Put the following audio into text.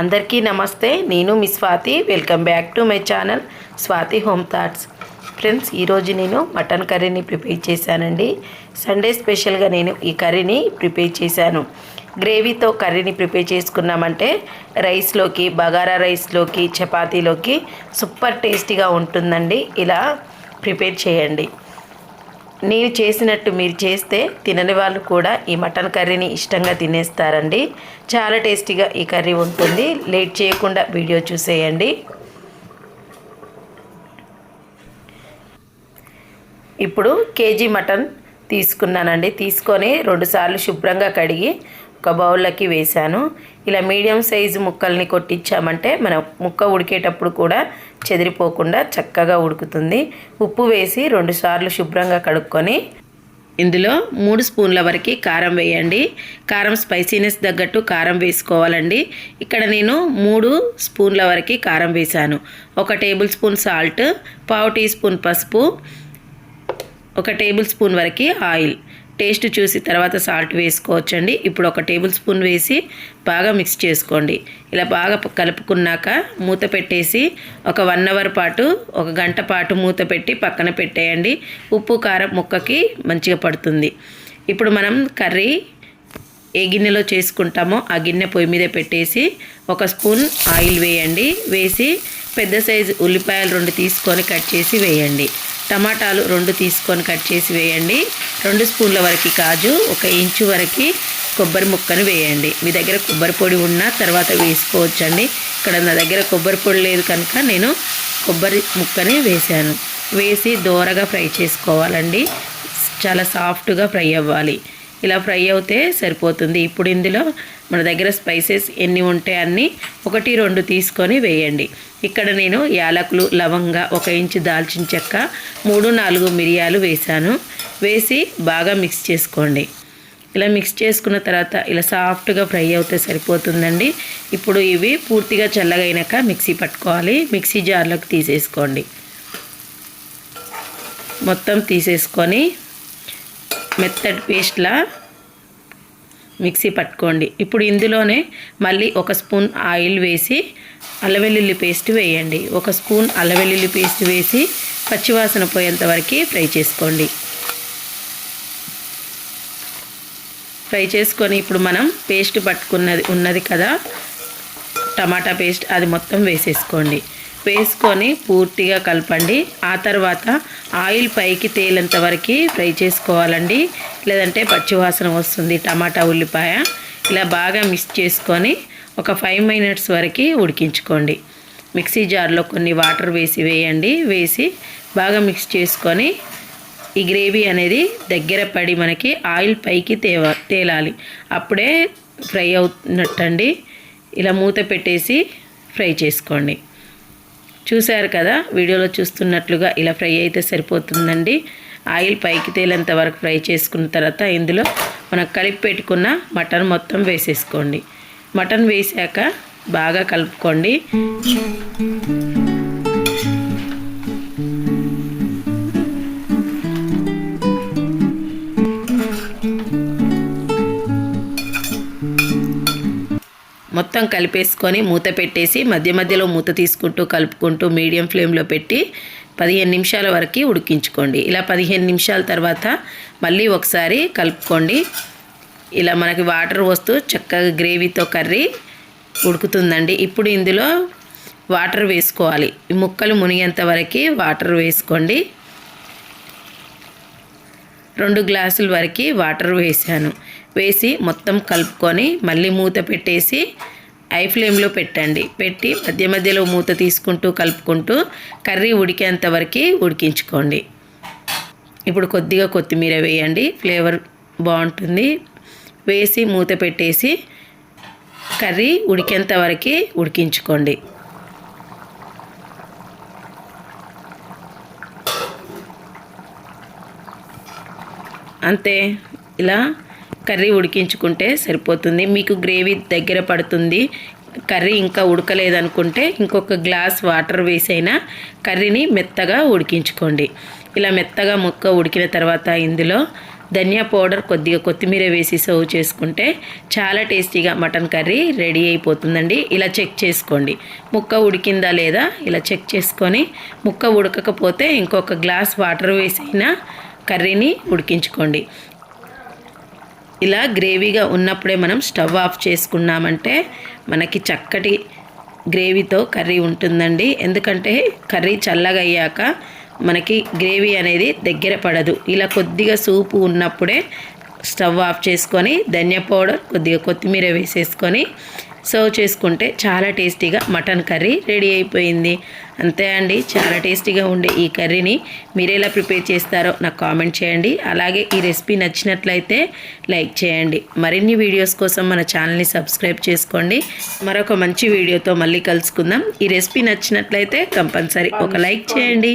అందరికీ నమస్తే. నేను మీ Swathi. Welcome back to my channel Swathi home thoughts. Friends ఈరోజు నేను మటన్ కర్రీని ప్రిపేర్ చేశానండి. సండే స్పెషల్గా నేను ఈ కర్రీని ప్రిపేర్ చేశాను. గ్రేవీతో కర్రీని ప్రిపేర్ చేసుకున్నామంటే రైస్లోకి బగారా రైస్లోకి చపాతీలోకి సూపర్ టేస్టీగా ఉంటుందండి. ఇలా ప్రిపేర్ చేయండి. నేను చేసినట్టు మీరు చేస్తే తినని వాళ్ళు కూడా ఈ మటన్ కర్రీని ఇష్టంగా తినేస్తారండి. చాలా టేస్టీగా ఈ కర్రీ ఉంటుంది. లేట్ చేయకుండా వీడియో చూసేయండి. ఇప్పుడు కేజీ మటన్ తీసుకున్నానండి. తీసుకొని రెండుసార్లు శుభ్రంగా కడిగి ఒక బౌల్లోకి వేశాను. ఇలా మీడియం సైజు ముక్కల్ని కొట్టించామంటే మన ముక్క ఉడికేటప్పుడు కూడా చెదిరిపోకుండా చక్కగా ఉడుకుతుంది. ఉప్పు వేసి రెండుసార్లు శుభ్రంగా కడుక్కొని ఇందులో మూడు స్పూన్ల వరకు కారం వేయండి. కారం స్పైసీనెస్ తగ్గట్టు కారం వేసుకోవాలండి. ఇక్కడ నేను మూడు స్పూన్ల వరకు కారం వేశాను. ఒక టేబుల్ స్పూన్ సాల్ట్ పావు టీ స్పూన్ పసుపు ఒక టేబుల్ స్పూన్ వరకు ఆయిల్. టేస్ట్ చూసి తర్వాత సాల్ట్ వేసుకోవచ్చండి. ఇప్పుడు ఒక టేబుల్ స్పూన్ వేసి బాగా మిక్స్ చేసుకోండి. ఇలా బాగా కలుపుకున్నాక మూత పెట్టేసి ఒక వన్ అవర్ పాటు ఒక గంట పాటు మూత పెట్టి పక్కన పెట్టేయండి. ఉప్పు కారం ముక్కకి మంచిగా పడుతుంది. ఇప్పుడు మనం కర్రీ ఏ గిన్నెలో చేసుకుంటామో ఆ గిన్నె పొయ్యి మీద పెట్టేసి ఒక స్పూన్ ఆయిల్ వేయండి. వేసి పెద్ద సైజు ఉల్లిపాయలు రెండు తీసుకొని కట్ చేసి వేయండి. టమాటాలు రెండు తీసుకొని కట్ చేసి వేయండి. రెండు స్పూన్ల వరకు కాజు ఒక ఇంచు వరకు కొబ్బరి ముక్కను వేయండి. మీ దగ్గర కొబ్బరి పొడి ఉన్న తర్వాత వేసుకోవచ్చండి. ఇక్కడ నా దగ్గర కొబ్బరి పొడి లేదు కనుక నేను కొబ్బరి ముక్కని వేశాను. వేసి దోరగా ఫ్రై చేసుకోవాలండి. చాలా సాఫ్ట్గా ఫ్రై అవ్వాలి. ఇలా ఫ్రై అవుతే సరిపోతుంది. ఇప్పుడు ఇందులో మన దగ్గర స్పైసెస్ ఎన్ని ఉంటే అన్నీ ఒకటి రెండు తీసుకొని వేయండి. ఇక్కడ నేను యాలకులు లవంగ ఒక ఇంచు దాల్చిన చెక్క మూడు నాలుగు మిరియాలు వేశాను. వేసి బాగా మిక్స్ చేసుకోండి. ఇలా మిక్స్ చేసుకున్న తర్వాత ఇలా సాఫ్ట్గా ఫ్రై అవుతే సరిపోతుందండి. ఇప్పుడు ఇవి పూర్తిగా చల్లగైనాక మిక్సీ పట్టుకోవాలి. మిక్సీ జార్లోకి తీసేసుకోండి. మొత్తం తీసేసుకొని మెత్తటి పేస్ట్లా మిక్సీ పట్టుకోండి. ఇప్పుడు ఇందులోనే మళ్ళీ ఒక స్పూన్ ఆయిల్ వేసి అల్లవెల్లుల్లి పేస్ట్ వేయండి. ఒక స్పూన్ అల్లవెల్లుల్లి పేస్ట్ వేసి పచ్చివాసన పోయేంత వరకు ఫ్రై చేసుకోండి. ఫ్రై చేసుకొని ఇప్పుడు మనం పేస్ట్ పట్టుకున్నది ఉన్నది కదా టమాటా పేస్ట్ అది మొత్తం వేసేసుకోండి. వేసుకొని పూర్తిగా కలపండి. ఆ తర్వాత ఆయిల్ పైకి తేలేంత వరకు ఫ్రై చేసుకోవాలండి. లేదంటే పచ్చివాసన వస్తుంది టమాటా ఉల్లిపాయ. ఇలా బాగా మిక్స్ చేసుకొని ఒక ఫైవ్ మినిట్స్ వరకు ఉడికించుకోండి. మిక్సీ జార్లో కొన్ని వాటర్ వేసి వేయండి. వేసి బాగా మిక్స్ చేసుకొని ఈ గ్రేవీ అనేది దగ్గర పడి మనకి ఆయిల్ పైకి తేవ తేలాలి. అప్పుడే ఫ్రై అవుతున్నట్టండి. ఇలా మూత పెట్టేసి ఫ్రై చేసుకోండి. చూశారు కదా? వీడియోలో చూస్తున్నట్లుగా ఇలా ఫ్రై అయితే సరిపోతుందండి. ఆయిల్ పైకి తేలేంత వరకు ఫ్రై చేసుకున్న తర్వాత ఇందులో మనం కలిపి పెట్టుకున్న మటన్ మొత్తం వేసేసుకోండి. మటన్ వేసాక బాగా కలుపుకోండి. మొత్తం కలిపేసుకొని మూత పెట్టేసి మధ్య మధ్యలో మూత తీసుకుంటూ కలుపుకుంటూ మీడియం ఫ్లేమ్లో పెట్టి పదిహేను నిమిషాల వరకు ఉడికించుకోండి. ఇలా పదిహేను నిమిషాల తర్వాత మళ్ళీ ఒకసారి కలుపుకోండి. ఇలా మనకి వాటర్ వస్తూ చక్కగా గ్రేవీతో కర్రీ ఉడుకుతుందండి. ఇప్పుడు ఇందులో వాటర్ వేసుకోవాలి. ఈ ముక్కలు మునిగేంత వరకు వాటర్ వేసుకోండి. రెండు గ్లాసుల వరకు వాటర్ వేసాను. వేసి మొత్తం కలుపుకొని మళ్ళీ మూత పెట్టేసి ఐ ఫ్లేమ్లో పెట్టండి. పెట్టి మధ్య మధ్యలో మూత తీసుకుంటూ కలుపుకుంటూ కర్రీ ఉడికేంత వరకు ఉడికించుకోండి. ఇప్పుడు కొద్దిగా కొత్తిమీర వేయండి. ఫ్లేవర్ బాగుంటుంది. వేసి మూత పెట్టేసి కర్రీ ఉడికేంత వరకు ఉడికించుకోండి. అంతే. ఇలా కర్రీ ఉడికించుకుంటే సరిపోతుంది. మీకు గ్రేవీ దగ్గర పడుతుంది. కర్రీ ఇంకా ఉడకలేదనుకుంటే ఇంకొక గ్లాస్ వాటర్ వేసైనా కర్రీని మెత్తగా ఉడికించుకోండి. ఇలా మెత్తగా ముక్క ఉడికిన తర్వాత ఇందులో ధనియా పౌడర్ కొద్దిగా కొత్తిమీర వేసి సర్వ్ చేసుకుంటే చాలా టేస్టీగా మటన్ కర్రీ రెడీ అయిపోతుందండి. ఇలా చెక్ చేసుకోండి. ముక్క ఉడికిందా లేదా ఇలా చెక్ చేసుకొని ముక్క ఉడకకపోతే ఇంకొక గ్లాస్ వాటర్ వేసైనా కర్రీని ఉడికించుకోండి. ఇలా గ్రేవీగా ఉన్నప్పుడే మనం స్టవ్ ఆఫ్ చేసుకున్నామంటే మనకి చక్కటి గ్రేవీతో కర్రీ ఉంటుందండి. ఎందుకంటే కర్రీ చల్లగా అయ్యాక మనకి గ్రేవీ అనేది దగ్గర పడదు. ఇలా కొద్దిగా సూపు ఉన్నప్పుడే స్టవ్ ఆఫ్ చేసుకొని ధనియా పౌడర్ కొద్దిగా కొత్తిమీర వేసేసుకొని సర్వ్ చేసుకుంటే చాలా టేస్టీగా మటన్ కర్రీ రెడీ అయిపోయింది. అంతే అండి చాలా టేస్టీగా ఉండే ఈ కర్రీని మీరు ఎలా ప్రిపేర్ చేస్తారో నాకు కామెంట్ చేయండి. అలాగే ఈ రెసిపీ నచ్చినట్లయితే లైక్ చేయండి. మరిన్ని వీడియోస్ కోసం మన ఛానల్ని సబ్స్క్రైబ్ చేసుకోండి. మరొక మంచి వీడియోతో మళ్ళీ కలుసుకుందాం. ఈ రెసిపీ నచ్చినట్లయితే కంపల్సరీ ఒక లైక్ చేయండి.